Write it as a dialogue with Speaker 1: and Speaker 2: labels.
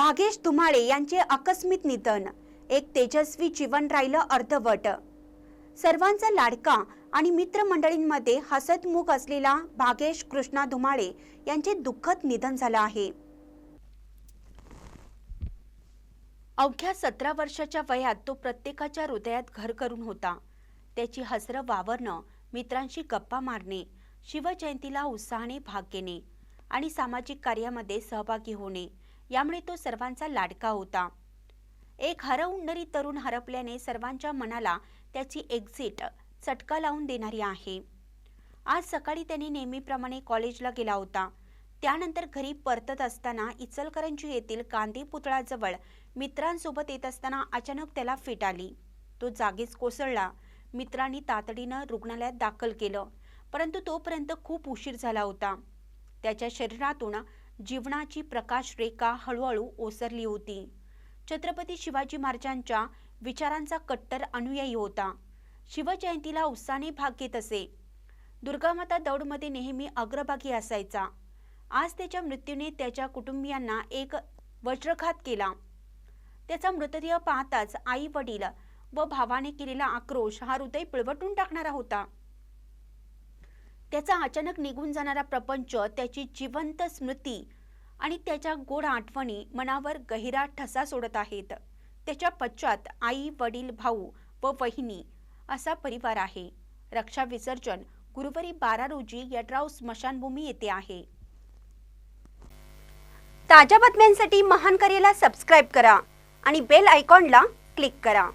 Speaker 1: भागेश धुमाळे यांचे आकस्मिक निधन. एक तेजस्वी जीवन राहिलं अर्धवट. सर्वांचा लाडका आणि मित्रमंडळींमध्ये हसतमुख असलेला भागेश कृष्णा धुमाळे यांचे दुःखद निधन झालं आहे. अवघ्या सतरा वर्षाच्या वयात तो प्रत्येकाच्या हृदयात घर करून होता. त्याची हसरं वावरणं मित्रांशी गप्पा मारणे शिवजयंतीला उत्साहाने भाग घेणे आणि सामाजिक कार्यामध्ये सहभागी होणे यामुळे तो सर्वांचा लाडका होता. एक हरवणारी तरुण हरपल्याने सर्वांच्या मनाला त्याची एक्झिट चटका लावून देणारी आहे. आज सकाळी त्याने नेहमीप्रमाणे कॉलेजला गेला होता. त्यानंतर घरी परतत असताना इचलकरंजी येथील गांधी पुतळाजवळ मित्रांसोबत येत असताना अचानक त्याला फिट आली. तो जागीच कोसळला. मित्रांनी तातडीनं रुग्णालयात दाखल केलं. परंतु तोपर्यंत खूप उशीर झाला होता. त्याच्या शरीरातून जीवनाची प्रकाशरेखा हळूहळू ओसरली होती. छत्रपती शिवाजी महाराजांच्या विचारांचा कट्टर अनुयायी होता. शिवजयंतीला उत्साहाने भाग घेत असे. दुर्गामाता दौडमध्ये नेहमी अग्रभागी असायचा. आज त्याच्या मृत्यूने त्याच्या कुटुंबियांना एक वज्रघात केला. त्याचा मृतदेह पाहताच आई वडील व भावाने केलेला आक्रोश हा हृदय पिळवटून टाकणारा होता. त्याचा अचानक निघून जाणारा प्रपंच त्याची जिवंत स्मृती आणि त्याच्या गोड आठवणी मनावर गहिरा ठसा सोडत आहेत. त्याच्या पश्चात आई वडील भाऊ व वहिनी असा परिवार आहे. रक्षा विसर्जन गुरुवारी बारा रोजी यड्राव स्मशानभूमी येथे आहे. ताज्या बातम्यांसाठी महान करेला सबस्क्राईब करा आणि बेल आयकॉनला क्लिक करा.